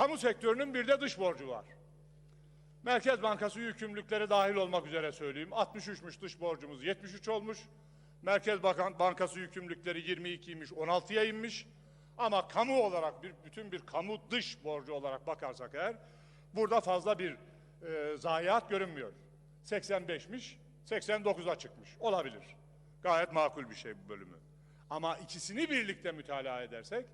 kamu sektörünün bir de dış borcu var. Merkez Bankası yükümlülükleri dahil olmak üzere söyleyeyim. 63'müş dış borcumuz 73 olmuş. Merkez Bankası yükümlülükleri 22'ymiş 16'ya inmiş. Ama kamu olarak bir bütün bir kamu dış borcu olarak bakarsak eğer burada fazla bir e, zayiat görünmüyor. 85'miş 89'a çıkmış. Olabilir. Gayet makul bir şey bu bölümü. Ama ikisini birlikte mütalaa edersek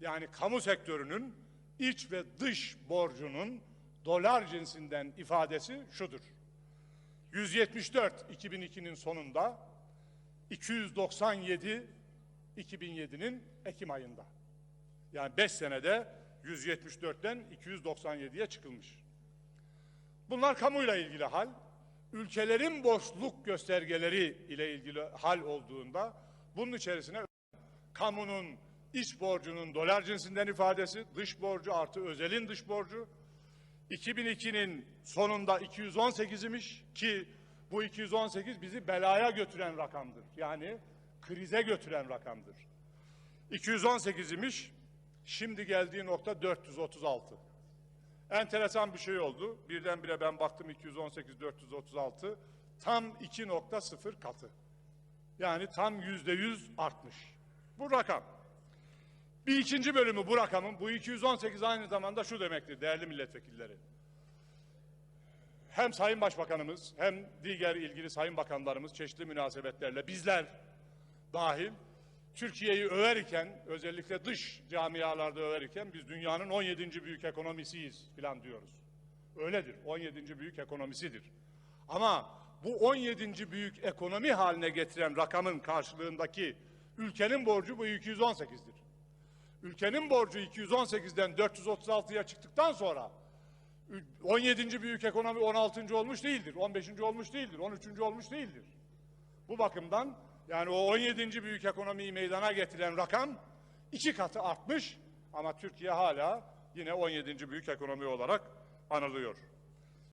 yani kamu sektörünün iç ve dış borcunun dolar cinsinden ifadesi şudur. 174 2002'nin sonunda 297 2007'nin Ekim ayında. Yani 5 senede 174'ten 297'ye çıkılmış. Bunlar kamuyla ilgili hal. Ülkelerin boşluk göstergeleri ile ilgili hal olduğunda bunun içerisine kamunun iç borcunun dolar cinsinden ifadesi, dış borcu artı özelin dış borcu, 2002'nin sonunda 218 imiş ki bu 218 bizi belaya götüren rakamdır. Yani krize götüren rakamdır. 218 imiş, şimdi geldiği nokta 436. Enteresan bir şey oldu. Birdenbire ben baktım 218 436 tam 2.0 katı. Yani tam yüzde yüz artmış. Bu rakam. Bir ikinci bölümü bu rakamın, bu 218 aynı zamanda şu demektir değerli milletvekilleri. Hem Sayın Başbakanımız hem diğer ilgili Sayın Bakanlarımız çeşitli münasebetlerle bizler dahil Türkiye'yi överken özellikle dış camialarda överken biz dünyanın 17. büyük ekonomisiyiz filan diyoruz. Öyledir. 17. büyük ekonomisidir. Ama bu 17. büyük ekonomi haline getiren rakamın karşılığındaki ülkenin borcu bu 218'dir. Ülkenin borcu 218'den 436'ya çıktıktan sonra 17. büyük ekonomi 16. olmuş değildir, 15. olmuş değildir, 13. olmuş değildir. Bu bakımdan yani o 17. büyük ekonomiyi meydana getiren rakam iki katı artmış ama Türkiye hala yine 17. büyük ekonomi olarak anılıyor.